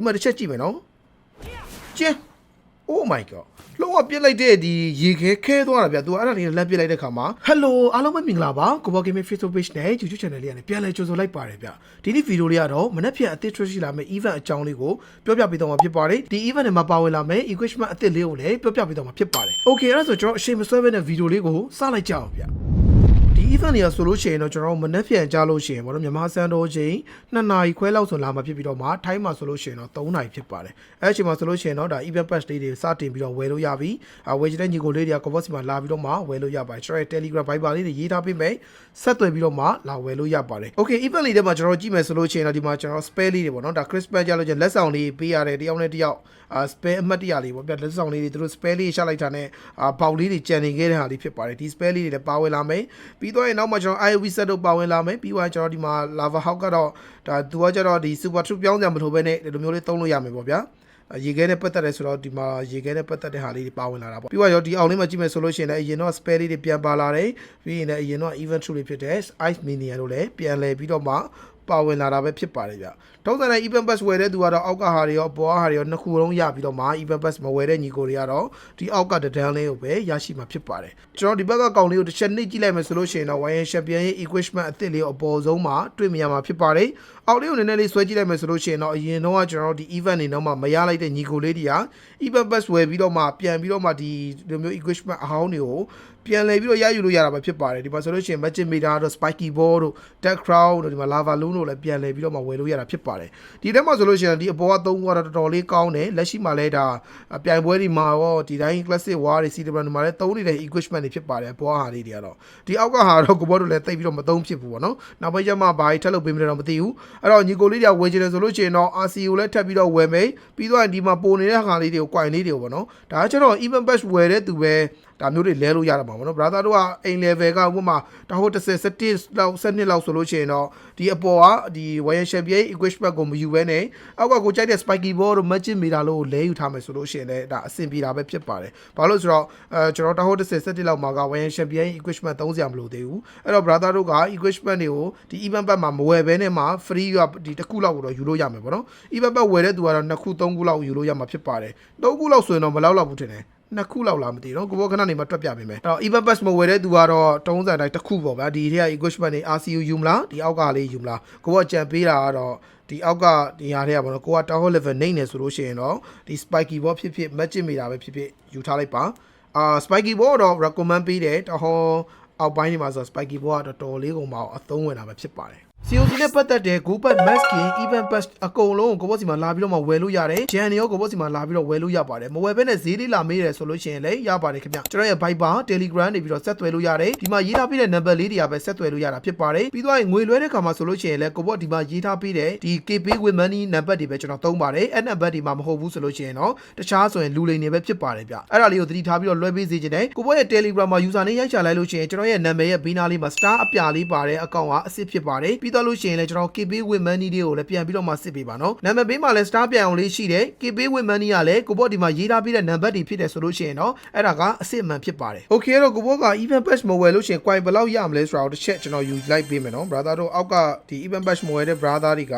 ဒီမှာတစ်ချက်ကြည့်မယ်နော်ကျင်း Oh my god လောကပြစ်လိုက်တဲ့ဒီရေခဲခဲသွားတာဗျာ तू အဲ့ဒါလေးလက်ပြစ်လိုက်တဲ့ခါမှာ Hello အားလုံးပဲမင်္ဂလာပါကိုဘောဂိမ်းမ Facebook page နဲ့ YouTube channel လေးကနေပြန်လည်ကြိုဆိုလိုက်ပါတယ်ဗျာဒီနေ့ဗီဒီယိုလေးကတော့မနေ့ဖြန်အသစ်ထွက်ရှိလာမယ့် event အကြောင်းလေးကိုပြောပြပေးတော့မှာဖြစ်ပါတယ်ဒီ event နဲ့မှာပါဝင်လာမယ့် equipment အသစ်လေးကိုလည်းပြောပြပေးတော့မှာဖြစ်ပါတယ် Okay အဲ့ဒါဆိုကျွန်တော်အချိန်မဆွဲဘဲနဲ့ဗီဒီယိုလေးကိုစလိုက်ကြအောင်ဗျာ ဒီ event တွေကဆိုလို့ရှိရင်တော့ကျွန်တော်တို့မနေ့ပြန်ကြားလို့ရှိရင်ဘောတော့မြန်မာစံတော်ချိန်2နာရီခွဲလောက်ဆိုလာမှာဖြစ်ပြီးတော့မှထိုင်းမှာဆိုလို့ရှိရင်တော့3နာရီဖြစ်ပါတယ်အဲ့အချိန်မှာဆိုလို့ရှိရင်တော့ဒါ event pass လေးတွေစတင်ပြီးတော့ဝယ်လို့ရပြီအဝယ်ချင်တဲ့ညီကိုလေးတွေက cover စီမှာလာပြီးတော့မှဝယ်လို့ရပါတယ်ကျွန်တော်ရဲ့ Telegram Viber လေးတွေရေးထားပေးမယ်ဆက်သွယ်ပြီးတော့မှလာဝယ်လို့ရပါတယ် Okay event လေးတွေမှာကျွန်တော်ကြည့်မယ်ဆိုလို့ရှိရင်တော့ဒီမှာကျွန်တော် spare လေးတွေပေါ့နော်ဒါ Christmas ကြလို့ချင်းလက်ဆောင်လေးပေးရတယ်တယောက်နဲ့တယောက်အာ spare အမှတ်တရလေးပေါ့ပြလက်ဆောင်လေးတွေသူတို့ spare လေးရှာလိုက်တာနဲ့အာပေါက်လေးတွေကြံနေခဲ့တဲ့ဟာလေးဖြစ်ပါတယ်ဒီ spare လေးတွေလည်းပါဝင်လာမယ်ပြီးတော့ရင်နောက်မှကျွန်တော် IOV set တို့ပါဝင်လာမယ်ပြီးတော့ကျွန်တော်ဒီမှာ lava hawk ကတော့ဒါသူကကျတော့ဒီ super true ပြောင်းကြမလို့ပဲနဲ့ဒီလိုမျိုးလေးသုံးလို့ရမယ်ပေါ့ဗျာရေခဲနဲ့ပတ်သက်တယ်ဆိုတော့ဒီမှာရေခဲနဲ့ပတ်သက်တဲ့ဟာလေးတွေပါဝင်လာတာပေါ့ပြီးတော့ရောဒီအောင်လေးမှာကြည့်မယ်ဆိုလို့ရှိရင်လည်းအရင်တော့ spare လေးတွေပြန်ပါလာတယ်ပြီးရင်လည်းအရင်တော့ event true လေးဖြစ်တဲ့ ice minion တို့လည်းပြန်လဲပြီးတော့မှ ပါဝင်လာတာပဲဖြစ်ပါတယ်ဗျ။ထုံးစံတဲ့ event pass ဝယ်တဲ့သူကတော့အောက်ကဟာတွေရောအပေါ်ဟာတွေရောနှစ်ခုလုံးရပြီးတော့မှ event pass မဝယ်တဲ့ညီကိုတွေကတော့ဒီအောက်ကတဒန်းလေးကိုပဲရရှိမှာဖြစ်ပါတယ်။ကျွန်တော်ဒီဘက်ကကောင်လေးကိုတစ်ချက်နှိပ်ကြည့်လိုက်မယ်ဆိုလို့ရှိရင်တော့ Wire Champion ရဲ့ equipment အသစ်လေးကိုအပေါ်ဆုံးမှာတွေ့မြင်ရမှာဖြစ်ပါတယ်။ အောက်လေးကိုနည်းနည်းလေးဆွဲကြည့်လိုက်မယ်ဆိုလို့ရှိရင်တော့အရင်တော့ကကျွန်တော်တို့ဒီ event တွေတော့မှမရလိုက်တဲ့ညီကိုလေးတွေက event pass ဝယ်ပြီးတော့မှပြန်ပြီးတော့မှဒီလိုမျိုး equipment အဟောင်းတွေကိုပြန်လည်ပြီးတော့ရယူလို့ရတာပဲဖြစ်ပါတယ်ဒီမှာဆိုလို့ရှိရင် magic meter တို့ spiky ball တို့ dead crown တို့ဒီမှာ lava loon တို့လည်းပြန်လည်ပြီးတော့မှဝယ်လို့ရတာဖြစ်ပါတယ်ဒီထဲမှာဆိုလို့ရှိရင်ဒီအပေါ်ကသုံးကတော့တော်တော်လေးကောင်းတယ်လက်ရှိမှာလည်းဒါပြိုင်ပွဲတွေမှာရောဒီတိုင်း classic war တွေ city brand တွေမှာလည်းသုံးနေတဲ့ equipment တွေဖြစ်ပါတယ်အပေါ်ဟာလေးတွေကတော့ဒီအောက်ကဟာတော့ကိုဘောတို့လည်းတိတ်ပြီးတော့မသုံးဖြစ်ဘူးပေါ့နော်နောက်ပိုင်းကျမှဘာကြီးထပ်လုပ်ပေးမလဲတော့မသိဘူးအဲ့တော့ညီကိုလေးတွေကဝယ်ချင်တယ်ဆိုလို့ရှိရင်တော့ RCU လည်းထပ်ပြီးတော့ဝယ်မယ်ပြီးတော့ဒီမှာပုံနေတဲ့ဟာလေးတွေကို coin လေးတွေကိုပေါ့နော်ဒါကကျတော့ even batch ဝယ်တဲ့သူပဲ ဒါမျိုးတွေလဲလို့ရတာပါဗောနော် brother တို့ကအိမ် level ကဥပမာဒါဟို30 70လောက်7လောက်ဆိုလို့ရှိရင်တော့ဒီအပေါ်ကဒီ wire champion equipment ကိုမယူဘဲနဲ့အောက်ကကိုကြိုက်တဲ့ spiky ball တို့ magic meter လို့လဲယူထားမယ်ဆိုလို့ရှိရင်လည်းဒါအဆင်ပြေတာပဲဖြစ်ပါတယ်ဘာလို့ဆိုတော့အဲကျွန်တော်ဒါဟို30 70လောက်မှာက wire champion equipment သုံးစရာမလိုသေးဘူးအဲ့တော့ brother တို့က equipment တွေကိုဒီ event pack မှာမဝယ်ဘဲနဲ့မှာ free ကဒီတစ်ခုလောက်ကိုတော့ယူလို့ရမယ်ဗောနော် event pack ဝယ်တဲ့သူကတော့နှစ်ခုသုံးခုလောက်ယူလို့ရမှာဖြစ်ပါတယ်သုံးခုလောက်ဆိုရင်တော့မလောက်တော့ဘူးထင်တယ် နှစ်ခုလောက်လားမသိတော့ကိုဘောခဏနေမှာတွက်ပြပေးမယ်အဲ့တော့ even pass မဝယ်တဲ့သူကတော့တုံးစံတိုင်းတစ်ခုပေါ့ဗျာဒီထဲက equipment တွေ RCU ယူမလားဒီအောက်ကလေးယူမလားကိုဘောကြံပေးတာကတော့ဒီအောက်ကဒီဟာတွေကပေါ့နော်ကိုက tower level နှိမ့်နေဆိုလို့ရှိရင်တော့ဒီ spiky ball ဖြစ်ဖြစ် magic meter ပဲဖြစ်ဖြစ်ယူထားလိုက်ပါအာ spiky ball တော့ recommend ပေးတယ်တဟောအောက်ပိုင်းဒီမှာဆို spiky ball ကတော်တော်လေးကုန်မအောင်အသုံးဝင်တာပဲဖြစ်ပါတယ် COC နဲ့ပတ်သက်တဲ့ Gopat Masking Event Pass အကုန်လုံးကိုဘောစီမှာလာပြီးတော့မှဝယ်လို့ရတယ်။ Jan ရောကိုဘောစီမှာလာပြီးတော့ဝယ်လို့ရပါတယ်။မဝယ်ဘဲနဲ့ဈေးလေးလာမေးတယ်ဆိုလို့ရှိရင်လည်းရပါတယ်ခင်ဗျ။ကျွန်တော်ရဲ့ Viber Telegram နေပြီးတော့ဆက်သွယ်လို့ရတယ်။ဒီမှာရေးထားပေးတဲ့ number လေးတွေကပဲဆက်သွယ်လို့ရတာဖြစ်ပါတယ်။ပြီးတော့ငွေလွှဲတဲ့ခါမှာဆိုလို့ရှိရင်လည်းကိုဘောဒီမှာရေးထားပေးတဲ့ဒီ KP with money number တွေပဲကျွန်တော်သုံးပါတယ်။အဲ့ number ဒီမှာမဟုတ်ဘူးဆိုလို့ရှိရင်တော့တခြားဆိုရင်လူလိမ်တွေပဲဖြစ်ပါတယ်ဗျ။အဲ့ဒါလေးကိုသတိထားပြီးတော့လွှဲပေးစေချင်တယ်။ကိုဘောရဲ့ Telegram မှာ user နဲ့ရိုက်ချလိုက်လို့ရှိရင်ကျွန်တော်ရဲ့ number ရဲ့ဘေးနားလေးမှာ star အပြာလေးပါတဲ့အကောင့်ကအစ်စ်ဖြစ်ပါတယ်။ပြီးတော့လို့ရှိရင်လည်းကျွန်တော် KP with money တွေကိုလည်းပြန်ပြီးတော့မှစစ်ပေးပါနော်။နာမည်ဘေးမှာလည်း star ပြန်အောင်လေးရှိတယ်။ KP with money ကလည်းကိုဘောဒီမှာရေးထားပေးတဲ့ number တွေဖြစ်တယ်ဆိုလို့ရှိရင်တော့အဲ့ဒါကအစ်စ်မှန်ဖြစ်ပါတယ်။ Okay တော့ကိုဘောက event patch မဝယ်လို့ရှိရင် coin ဘယ်လောက်ရမလဲဆိုတော့တစ်ချက်ကျွန်တော်ယူလိုက်ပေးမယ်နော်။ brother တို့အောက်ကဒီ event patch မဝယ်တဲ့ brother တွေက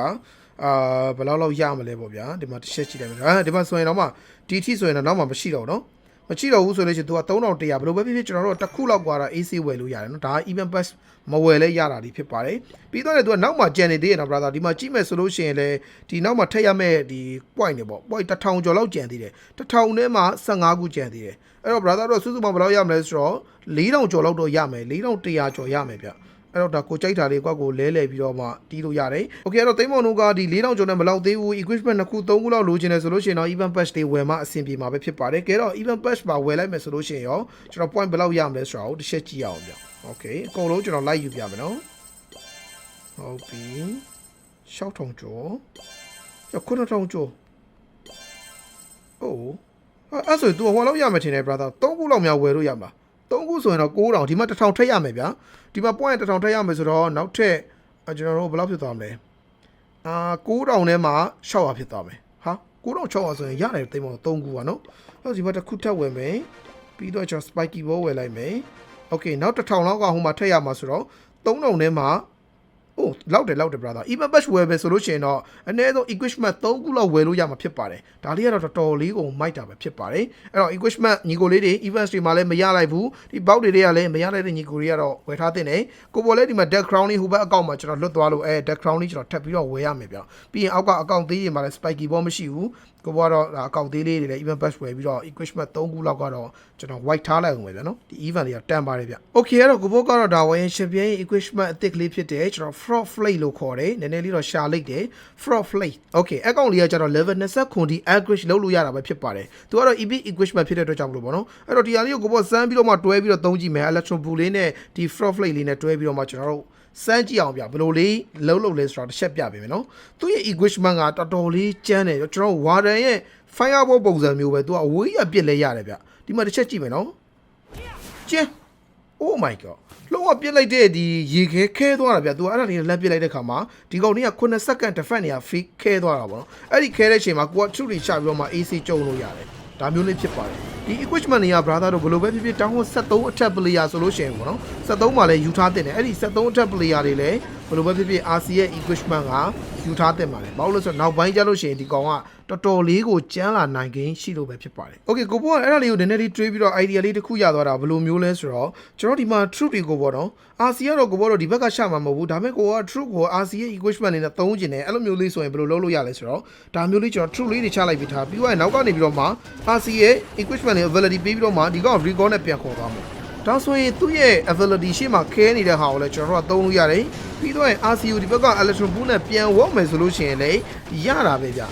အာဘယ်လောက်လောက်ရမလဲပေါ့ဗျာဒီမှာတစ်ချက်ကြည့်လိုက်မယ်။အာဒီမှာဆိုရင်တော့မှဒီထိဆိုရင်တော့နောက်မှမရှိတော့ဘူးနော်။ မချိတော့ဘူးဆိုလို့ရှိရင် तू က3100ဘယ်လိုပဲဖြစ်ဖြစ်ကျွန်တော်တို့တစ်ခုလောက်กว่าတာ AC ဝယ်လို့ရတယ်နော်ဒါ even pass မဝယ်လဲရတာဒီဖြစ်ပါတယ်ပြီးတော့လည်း तू ကနောက်မှကြံနေသေးရနော် brother ဒီမှာကြည့်မယ်ဆိုလို့ရှိရင်လည်းဒီနောက်မှထက်ရမဲ့ဒီ point တွေပေါ့ point 1000ကျော်လောက်ကြံသေးတယ်1000ထဲမှာ15ခုကြံသေးတယ်အဲ့တော့ brother တို့စုစုပေါင်းဘယ်လောက်ရမလဲဆိုတော့4000ကျော်လောက်တော့ရမယ်4100ကျော်ရမယ်ဗျ အဲ့တော့ဒါကိုကြိုက်တာလေးကွက်ကိုလဲလဲပြီးတော့မှတီးလို့ရတယ်။ Okay အဲ့တော့သိမ်းမောင်တို့ကဒီ4000ကျော်နဲ့မလောက်သေးဘူး equipment နှစ်ခုသုံးခုလောက်လိုချင်တယ်ဆိုလို့ရှိရင်တော့ event patch တွေဝယ်မှအဆင်ပြေမှာပဲဖြစ်ပါတယ်။ကဲတော့ event patch ပါဝယ်လိုက်မယ်ဆိုလို့ရှိရင်ရောကျွန်တော် point ဘယ်လောက်ရမလဲဆိုတာကိုတစ်ချက်ကြည့်ရအောင်ဗျ။ Okay အကုန်လုံးကျွန်တော်လိုက်ယူပြမယ်နော်။ဟုတ်ပြီ။6000ကျော်။ရ9000ကျော်။အိုးအဲ့ဆိုရင် तू ဟိုလောက်ရမယ်ထင်တယ် brother ။3ခုလောက်များဝယ်လို့ရမှာ။ 3ခုဆိုရင်တော့9000ဒီမှာ1000ထက်ရမယ်ဗျာ။ဒီမှာ point 1000ထက်ရမယ်ဆိုတော့နောက်ထပ်ကျွန်တော်တို့ဘယ်လောက်ဖြစ်သွားမလဲ။အာ9000ထဲမှာ600ဖြစ်သွားမယ်။ဟာ9600ဆိုရင်ရတယ်တိမ်မော3ခုပါနော်။အဲ့ဒီမှာတစ်ခုထပ်ဝယ်မယ်။ပြီးတော့ကျွန်တော် spiky ball ဝယ်လိုက်မယ်။ Okay နောက်1000လောက်ကဟိုမှာထက်ရမှာဆိုတော့3000ထဲမှာ အိုးလောက်တယ်လောက်တယ် brother even patch ဝယ်ပဲဆိုလို့ရှိရင်တော့အနည်းဆုံး equipment 3ခုလောက်ဝယ်လို့ရမှာဖြစ်ပါတယ်ဒါလေးကတော့တော်တော်လေးကိုမိုက်တာပဲဖြစ်ပါတယ်အဲ့တော့ equipment ညီကိုလေးတွေ events တွေမှာလည်းမရလိုက်ဘူးဒီ bout တွေတွေကလည်းမရလိုက်တဲ့ညီကိုတွေကတော့ဝယ်ထားတဲ့နေကိုပေါ်လေးဒီမှာ deck crown လေးဟိုဘက်အကောင့်မှာကျွန်တော်လွတ်သွားလို့အဲ deck crown လေးကျွန်တော်ထပ်ပြီးတော့ဝယ်ရမယ်ဗျပြီးရင်အောက်ကအကောင့်သေးတွေမှာလည်း spiky ball မရှိဘူးကိုပေါ်ကတော့ဒါအကောင့်သေးလေးတွေလည်း event patch ဝယ်ပြီးတော့ equipment 3ခုလောက်ကတော့ကျွန်တော် white ထားလိုက်အောင်ပဲဗျနော်ဒီ event လေးကတန်ပါတယ်ဗျ okay အဲ့တော့ကိုပေါ်ကတော့ဒါဝယ်ရင် champion equipment အသစ်ကလေးဖြစ်တယ်ကျွန်တော် frog flake လို့ခေါ်တယ်နည်းနည်းလေးတော့ရှာလိုက်တယ် frog flake okay အကောင့်လေးကကျတော့ level 20ခွန်ဒီ average လုပ်လို့ရတာပဲဖြစ်ပါတယ်သူကတော့ epic equipment ဖြစ်တဲ့အတွက်ကြောင့်မလို့ပေါ့နော်အဲ့တော့ဒီဟာလေးကိုကိုပေါ်စမ်းပြီးတော့မှတွဲပြီးတော့သုံးကြည့်မယ် electron blue လေးနဲ့ဒီ frog flake လေးနဲ့တွဲပြီးတော့မှကျွန်တော်တို့စမ်းကြည့်အောင်ပြဘယ်လိုလေးလုံးလုံးလဲဆိုတော့တစ်ချက်ပြပေးမယ်နော်သူရဲ့ equipment ကတော်တော်လေးကျန်းတယ်ကျွန်တော် water ရဲ့ fireball ပုံစံမျိုးပဲသူကအဝေးရပြစ်လဲရတယ်ဗျဒီမှာတစ်ချက်ကြည့်မယ်နော်ကျန်း oh my god လောကပြစ်လိုက်တဲ့ဒီရေခဲခဲသွားတာဗျသူအဲ့ဒါလေးလက်ပြစ်လိုက်တဲ့ခါမှာဒီကောင်လေးက9စက္ကန့် defend နေရ fake ခဲသွားတာပေါ့နော်အဲ့ဒီခဲတဲ့အချိန်မှာကိုက true တွေချပြီးတော့မှ AC ကျုံလို့ရတယ်ဒါမျိုးလေးဖြစ်ပါတယ်ဒီ equipment တွေက brother တို့ဘယ်လိုပဲဖြစ်ဖြစ်တောင်း73အထက် player ဆိုလို့ရှိရင်ပေါ့နော်73မှာလည်းယူထားတင်တယ်အဲ့ဒီ73အထက် player တွေလည်းဘယ်လိုပဲဖြစ်ဖြစ် RC ရဲ့ equipment ကယူထားတင်ပါတယ်ဘာလို့လဲဆိုတော့နောက်ပိုင်းကျလို့ရှိရင်ဒီကောင်က တော်တော်လေးကိုကျန်းလာနိုင်ခင်ရှိလို့ပဲဖြစ်ပါတယ် okay ကိုဘောကအဲ့ဒါလေးကိုနည်းနည်းလေးတွေးပြီးတော့ idea လေးတစ်ခုရသွားတာဘယ်လိုမျိုးလဲဆိုတော့ကျွန်တော်ဒီမှာ true တွေကိုပေါ့နော် RC ကတော့ကိုဘောတော့ဒီဘက်ကရှာမှာမဟုတ်ဘူးဒါပေမဲ့ကိုက true ကို RC ရဲ့ equipment လေးနဲ့သုံးကျင်တယ်အဲ့လိုမျိုးလေးဆိုရင်ဘယ်လိုလုပ်လို့ရလဲဆိုတော့ဒါမျိုးလေးကျွန်တော် true လေးတွေချလိုက်ပြီးထားပြီးတော့နောက်ကနေပြီးတော့မှ RC ရဲ့ equipment လေး availability ပေးပြီးတော့မှဒီကောင် recall နဲ့ပြန်ခေါ်သွားမှာဒါဆိုရင်သူ့ရဲ့ availability ရှေ့မှာခဲနေတဲ့ဟာကိုလည်းကျွန်တော်တို့ကသုံးလို့ရတယ်ပြီးတော့ RCU ဒီဘက်က electron pool နဲ့ပြန်ဝေါ့မယ်ဆိုလို့ရှိရင်လည်းရတာပဲဗျ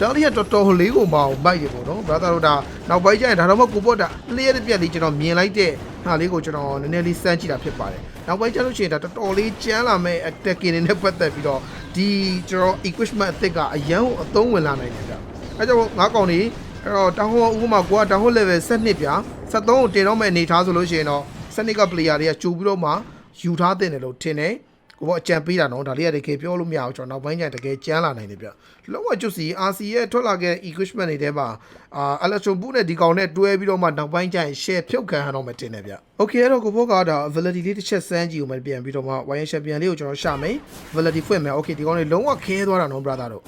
ဒါလေးကတော်တော်လေးကိုမအောင်မိုက်ရပေါ့နော် brother တို့ဒါနောက်ပိုင်းကျရင်ဒါတော့မကိုပေါ့တာလျှက်တစ်ပြက်လေးကျွန်တော်မြင်လိုက်တဲ့ဟာလေးကိုကျွန်တော်နည်းနည်းလေးစမ်းကြည့်တာဖြစ်ပါတယ်နောက်ပိုင်းကျလို့ရှိရင်ဒါတော်တော်လေးကျန်းလာမဲ့ attacking နဲ့ပတ်သက်ပြီးတော့ဒီကျွန်တော် equipment အသစ်ကအရန်ကိုအသုံးဝင်လာနိုင်တယ်ဗျအဲကြောင့်ငါးကောင်နေအဲ့တော့တောင်ဟောဥပမာကိုကတောင်ဟော level 7ပြ73ကိုတင်တော့မဲ့အနေထားဆိုလို့ရှိရင်တော့စနစ်က player တွေကကြိုပြီးတော့မှယူထားတင်တယ်လို့ထင်တယ် ကိုဘောအကြံပေးတာနော်ဒါလေးကတကယ်ပြောလို့မရအောင်ကျွန်တော်နောက်ပိုင်းကျရင်တကယ်ကျန်းလာနိုင်တယ်ဗျလုံးဝကျွတ်စီ RC ရဲ့ထွက်လာခဲ့ equipment တွေထဲမှာအာ electron boot နဲ့ဒီကောင်နဲ့တွဲပြီးတော့မှနောက်ပိုင်းကျရင် share ဖြုတ်ခံရတော့မှတင်တယ်ဗျ okay အဲ့တော့ကိုဘောကဒါ validity လေးတစ်ချက်စမ်းကြည့်ဦးမယ်ပြန်ပြီးတော့မှ wire champion လေးကိုကျွန်တော်ရှာမယ် validity ဖွင့်မယ် okay ဒီကောင်လေးလုံးဝခဲသွားတာနော် brother တို့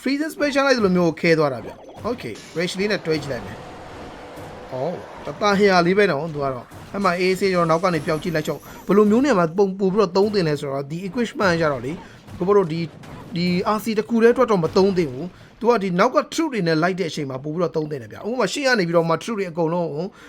freezing specialize လိုမျိုးကိုခဲသွားတာဗျ okay range လေးနဲ့တွဲကြည့်လိုက်မယ်ဩတတဟရာလေးပဲနော်သူကတော့ အဲ့မှာ AC ကျွန်တော်နောက်ကနေပျောက်ကြည့်လိုက်ချုပ်ဘယ်လိုမျိုးနေမှာပုံပူပြီးတော့သုံးတင်လဲဆိုတော့ဒီ equipment ကြတော့လေကိုဘောတို့ဒီ ဒီ RC တခုတည်းအတွက်တော့မသုံးသင့်ဘူးသူကဒီနောက်က true တွေနဲ့လိုက်တဲ့အချိန်မှာပို့ပြီးတော့သုံးတင်တယ်ဗျဥပမာရှေ့ကနေပြီးတော့မှ true တွေအကုန်လုံး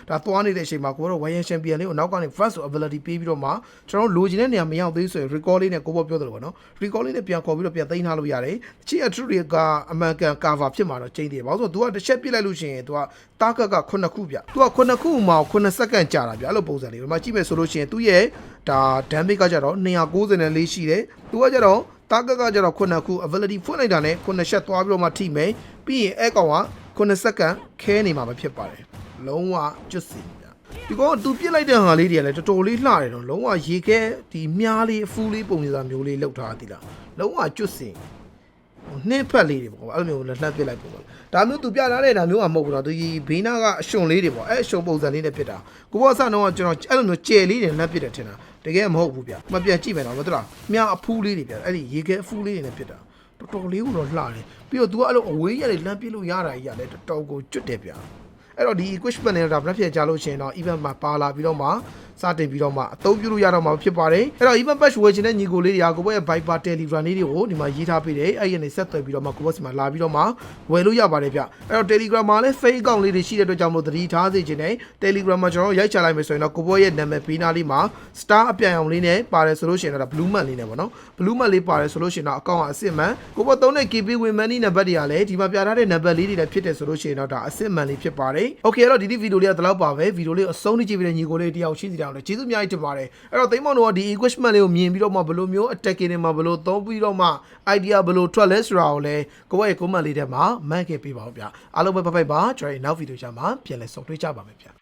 ဒါသွားနေတဲ့အချိန်မှာကိုဘောတို့ wire champion လေးကိုနောက်ကနေ first ability ပေးပြီးတော့မှကျွန်တော်လိုချင်တဲ့နေရာမရောက်သေးဆိုရင် recall လေးနဲ့ကိုဘောပြောတယ်ပေါ့နော် recall လေးနဲ့ပြန်ခေါ်ပြီးတော့ပြန်သိမ်းထားလို့ရတယ်ချီက true တွေကအမှန်ကန် cover ဖြစ်မှာတော့ချိန်တယ်ဘာလို့ဆိုတော့ तू ကတစ်ချက်ပြစ်လိုက်လို့ရှိရင် तू က target က9ခုဗျ तू က9ခုမှာ9စက္ကန့်ကြာတာဗျအဲ့လိုပုံစံလေးဒီမှာကြည့်မယ်ဆိုလို့ရှိရင် तू ရဲ့ဒါ damage ကကြတော့294ရှိတယ် तू ကကြတော့ target ကကြတော့9ခု ability ဖွင့်လိုက်တာနဲ့9ချက်သွားပြီးတော့မှထိမယ်ပြီးရင်အဲ့ကောင်က9စက္ကန့်ခဲနေမှာပဲဖြစ်ပါတယ်လုံးဝကျွတ်စီဗျဒီကောင်ကသူပြစ်လိုက်တဲ့ဟာလေးတွေကလည်းတော်တော်လေးလှတယ်တော့လုံးဝရေခဲဒီမြားလေးအဖူးလေးပုံစံမျိုးလေးလောက်ထားသည်လားလုံးဝကျွတ်စီ နှင်းဖက်လေးတွေပေါ့အဲ့လိုမျိုးလက်လှပ်ပစ်လိုက်ပေါ့ဒါမျိုးသူပြထားတဲ့ဒါမျိုးကမဟုတ်ဘူးတော့သူဘေးနာကအရှုံလေးတွေပေါ့အဲ့အရှုံပုံစံလေးနဲ့ဖြစ်တာကိုဘောဆန်တော့ကကျွန်တော်အဲ့လိုမျိုးကြယ်လေးတွေလက်ပစ်တယ်ထင်တာတကယ်မဟုတ်ဘူးဗျမပြန်ကြည့်မယ်တော့မသိလားမြားအဖူးလေးတွေဗျအဲ့ဒီရေခဲအဖူးလေးတွေနဲ့ဖြစ်တာတော်တော်လေးကိုတော့လှတယ်ပြီးတော့ तू ကအဲ့လိုအဝေးရတယ်လမ်းပြစ်လို့ရတာကြီးရတယ်တော်တော်ကိုကျွတ်တယ်ဗျအဲ့တော့ဒီ equipment နဲ့တော့ဗလက်ဖြစ်ကြလို့ရှိရင်တော့ event မှာပါလာပြီးတော့မှ စတင်ပြီးတော့မှအသုံးပြုလို့ရတော့မှာဖြစ်ပါတယ်အဲ့တော့ event patch ဝယ်ချင်တဲ့ညီကိုလေးတွေကကိုယ့်ရဲ့ Viber Telegram လေးတွေကိုဒီမှာရေးထားပေးတယ်အဲ့ဒီကနေဆက်သွယ်ပြီးတော့မှကိုယ့်ဘက်စီမှာလာပြီးတော့မှဝယ်လို့ရပါတယ်ဗျအဲ့တော့ Telegram မှာလည်း fake account လေးတွေရှိတဲ့အတွက်ကြောင့်မို့သတိထားစေချင်တယ် Telegram မှာကျွန်တော်ရိုက်ချလိုက်မယ်ဆိုရင်တော့ကိုယ့်ရဲ့နာမည်ပေးနာလေးမှာ star အပြန်အောင်လေးနဲ့ပါတယ်ဆိုလို့ရှိရင်တော့ blue man လေးနဲ့ပေါ့နော် blue man လေးပါတယ်ဆိုလို့ရှိရင်တော့အကောင့်ကအစစ်မှန်ကိုယ့်ဘက်သုံးတဲ့ KP win money နံပါတ်တွေကလည်းဒီမှာပြထားတဲ့နံပါတ်လေးတွေလည်းဖြစ်တယ်ဆိုလို့ရှိရင်တော့ဒါအစစ်မှန်လေးဖြစ်ပါတယ် Okay အဲ့တော့ဒီဒီဗီဒီယိုလေးကဒီလောက်ပါပဲဗီဒီယိုလေးအဆုံးထိကြည့်ပြီးတဲ့ညီကိုလေးတယောက်ရှိစီတောင်းတယ်ကျေးဇူးအများကြီးတင်ပါတယ်အဲ့တော့သိမ်းမောင်တို့ကဒီ equipment လေးကိုမြင်ပြီးတော့မှဘယ်လိုမျိုး attacking တွေမှာဘယ်လိုသုံးပြီးတော့မှ idea ဘယ်လိုထွက်လဲဆိုတာကိုလည်းကိုယ့်ရဲ့ comment လေးထဲမှာမှတ်ခဲ့ပေးပါဦးဗျအားလုံးပဲဖတ်ဖိုက်ပါကျွန်တော်ရဲ့နောက်ဗီဒီယိုချမှာပြန်လည်ဆုံတွေ့ကြပါမယ်ဗျ